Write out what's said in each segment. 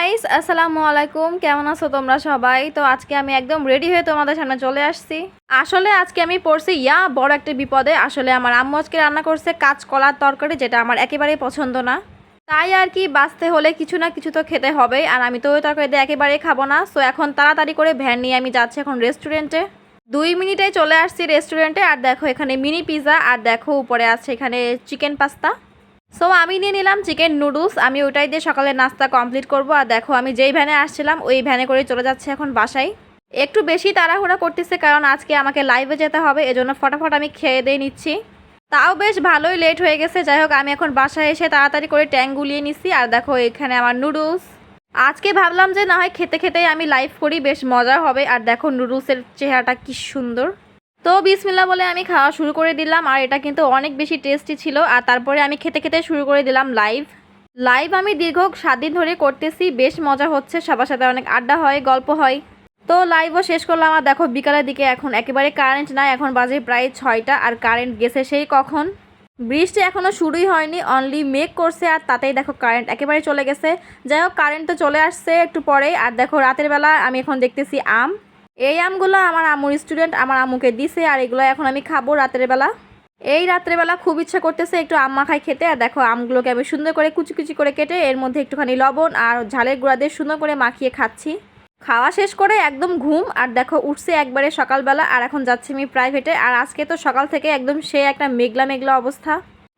Guys আসসালামু আলাইকুম কেমন আছো তোমরা সবাই? তো আজকে আমি একদম রেডি হয়ে তোমাদের সামনে চলে আসছি। আসলে আজকে আমি পড়ছি, ইয়া, বড় একটা বিপদে। আসলে আমার আম্মু আজকে রান্না করছে কাঁচকলার তরকারি, যেটা আমার একেবারেই পছন্দ না। তাই আর কি, বাঁচতে হলে কিছু না কিছু তো খেতে হবে, আর আমি তো ওই তরকারি দিয়ে একেবারেই খাব না। সো এখন তাড়াতাড়ি করে ভ্যান নিয়ে আমি যাচ্ছি এখন রেস্টুরেন্টে দুই মিনিটে চলে আসছি রেস্টুরেন্টে আর দেখো এখানে মিনি পিৎজা আর দেখো উপরে আছে এখানে চিকেন পাস্তা সো আমি নিয়ে নিলাম চিকেন নুডলস আমি ওটাই দিয়ে সকালে নাস্তা কমপ্লিট করব। আর দেখো, আমি যেই ভ্যানে আসছিলাম, ওই ভ্যানে করে চলে যাচ্ছে এখন বাসায়। একটু বেশি তাড়াহুড়া করতেছে, কারণ আজকে আমাকে লাইভে যেতে হবে, এজন্য ফটাফট আমি খেয়ে দিয়ে নিচ্ছি। তাও বেশ ভালোই লেট হয়ে গেছে, যাই হোক, আমি এখন বাসায় এসে তাড়াতাড়ি করে ট্যাং গুলিয়ে নিচ্ছি। আর দেখো, এখানে আমার নুডলস আজকে ভাবলাম যে না হয় খেতে খেতেই আমি লাইভ করি, বেশ মজা হবে। আর দেখো নুডলসের চেহারাটা কি সুন্দর। তো বিসমিল্লা বলে আমি খাওয়া শুরু করে দিলাম, আর এটা কিন্তু অনেক বেশি টেস্টি ছিল। আর তারপরে আমি খেতে খেতে শুরু করে দিলাম লাইভ লাইভ আমি দীর্ঘ সাত দিন ধরে করতেছি, বেশ মজা হচ্ছে, সবার সাথে অনেক আড্ডা হয়, গল্প হয়। তো লাইভও শেষ করলাম, আর দেখো বিকালের দিকে এখন একেবারে কারেন্ট নাই, এখন বাজে প্রায় ছয়টা, আর কারেন্ট গেছে সেই কখন। বৃষ্টি এখনও শুরুই হয়নি অনলি মেক করছে, আর তাতেই দেখো কারেন্ট একেবারে চলে গেছে। যাই হোক কারেন্ট তো চলে আসছে একটু পরেই, আর দেখো রাতের বেলা আমি এখন দেখতেছি আম। এই আমগুলো আমার আমুর স্টুডেন্ট আমার আম্মুকে দিছে আর এগুলো এখন আমি খাব রাতের বেলা। এই রাত্রের বেলা খুব ইচ্ছা করতেছে একটু আম মাখাই খেতে। আর দেখো, আমগুলোকে আমি সুন্দর করে কুচি কুচি করে কেটে এর মধ্যে একটুখানি লবণ আর ঝালের গুঁড়া দিয়ে সুন্দর করে মাখিয়ে খাচ্ছি। খাওয়া শেষ করে একদম ঘুম। আর দেখো, উঠছে একবারে সকালবেলা আর এখন যাচ্ছি আমি প্রাইভেটে আর আজকে তো সকাল থেকে একদম সে একটা মেঘলা মেঘলা অবস্থা।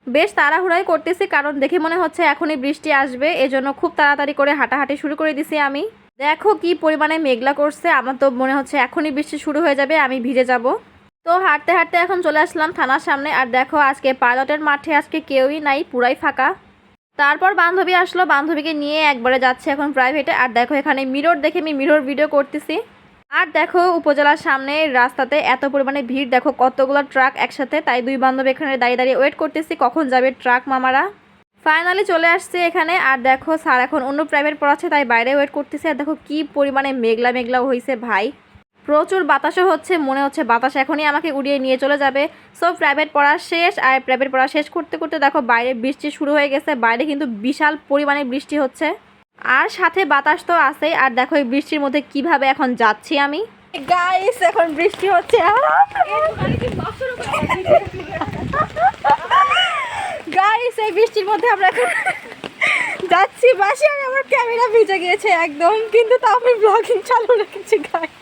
বেশ তাড়াহুড়াই করতেছি কারণ দেখে মনে হচ্ছে এখনই বৃষ্টি আসবে। এজন্য খুব তাড়াতাড়ি করে হাঁটাহাঁটি শুরু করে দিছি আমি। দেখো কি পরিমাণে মেঘলা করছে। আমার তো মনে হচ্ছে এখনই বৃষ্টি শুরু হয়ে যাবে, আমি ভিজে যাব। তো হাঁটতে হাঁটতে এখন চলে আসলাম থানার সামনে। আর দেখো, আজকে পাইলটের মাঠে আজকে কেউই নাই, পুরাই ফাঁকা। তারপর বান্ধবী আসলো, বান্ধবীকে নিয়ে একবারে যাচ্ছে এখন প্রাইভেটে আর দেখো, এখানে মিরর দেখে আমি মিরর ভিডিও করতেছি। আর দেখো, উপজেলার সামনে রাস্তাতে এত পরিমাণে ভিড়। দেখো, কতগুলো ট্রাক একসাথে। তাই দুই বান্ধবী এখানে দাঁড়িয়ে দাঁড়িয়ে ওয়েট করতেছি, কখন যাবে ট্রাক মামারা। ফাইনালি চলে আসছে এখানে। আর দেখো স্যার এখন অন্য প্রাইভেট পড়াচ্ছে তাই বাইরে ওয়েট করতেছে। আর দেখো কি পরিমাণে মেঘলা মেঘলা হয়েছে ভাই। প্রচুর বাতাসও হচ্ছে মনে হচ্ছে বাতাস এখনই আমাকে উড়িয়ে নিয়ে চলে যাবে। সো প্রাইভেট পড়া শেষ আর প্রাইভেট পড়া শেষ করতে করতে দেখো বাইরে বৃষ্টি শুরু হয়ে গেছে। বাইরে কিন্তু বিশাল পরিমাণে বৃষ্টি হচ্ছে। আর সাথে বাতাস তো আছেই আর দেখো এই বৃষ্টির মধ্যে কীভাবে এখন যাচ্ছি আমি। গাইস এখন বৃষ্টি হচ্ছে গাইস এই বৃষ্টির মধ্যে আমরা এখন যাচ্ছি। বাসে আর আমার ক্যামেরা ভিজে গিয়েছে একদম, কিন্তু তাও আমি ব্লগিং চালু রেখেছি গাইস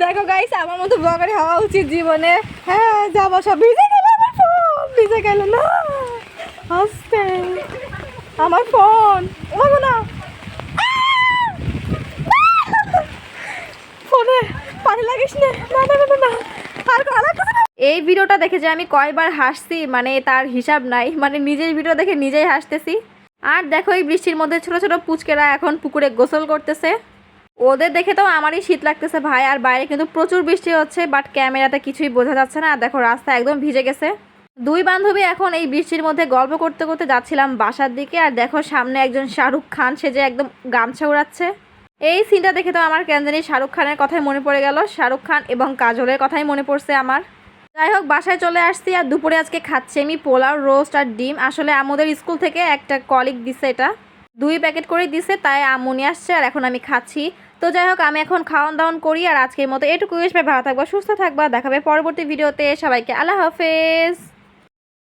দেখো গাইস আমার মতো ব্লগার হওয়া উচিত জীবনে। হ্যাঁ যাব সব ভিজে গেল আমার ফোন ভিজে গেল না। আস্তে আমার ফোন ও না। ফোনে পানি লাগিস না। না না না আর। এই ভিডিওটা দেখে যে আমি কয়বার হাসছি মানে তার হিসাব নাই মানে নিজের ভিডিও দেখে নিজেই হাসতেছি। আর দেখো এই বৃষ্টির মধ্যে ছোট ছোট পুচকেরা এখন পুকুরে গোসল করতেছে। ওদের দেখে তো আমারই শীত লাগতেছে ভাই, আর বাইরে কিন্তু প্রচুর বৃষ্টি হচ্ছে বাট ক্যামেরাতে কিছুই বোঝা যাচ্ছে না। আর দেখো রাস্তা একদম ভিজে গেছে। দুই বান্ধবী এখন এই বৃষ্টির মধ্যে গল্প করতে করতে যাচ্ছিলাম বাসার দিকে, আর দেখো সামনে একজন শাহরুখ খান সেজে একদম গামছা উড়াচ্ছে। এই সিনটা দেখে তো আমার কেন জানি শাহরুখ খানের কথাই মনে পড়ে গেল। শাহরুখ খান এবং কাজলের কথাই মনে পড়ছে আমার। যাই হোক, বাসায় চলে আসছি আর দুপুরে আজকে খাচ্ছি আমি পোলাও, রোস্ট আর ডিম। আসলে আমাদের স্কুল থেকে একটা কলিক দিছে এটা। দুই প্যাকেট করে দিছে, তাই আমু নিয়ে আসছে আর এখন আমি খাচ্ছি। তো যাই হোক, আমি এখন খাওয়ান দাওয়ান করি আর আজকের মতো এটুকু ভালো থাকবা, সুস্থ থাকবা। দেখাবে পরবর্তী ভিডিওতে সবাইকে আল্লাহ হাফেজ।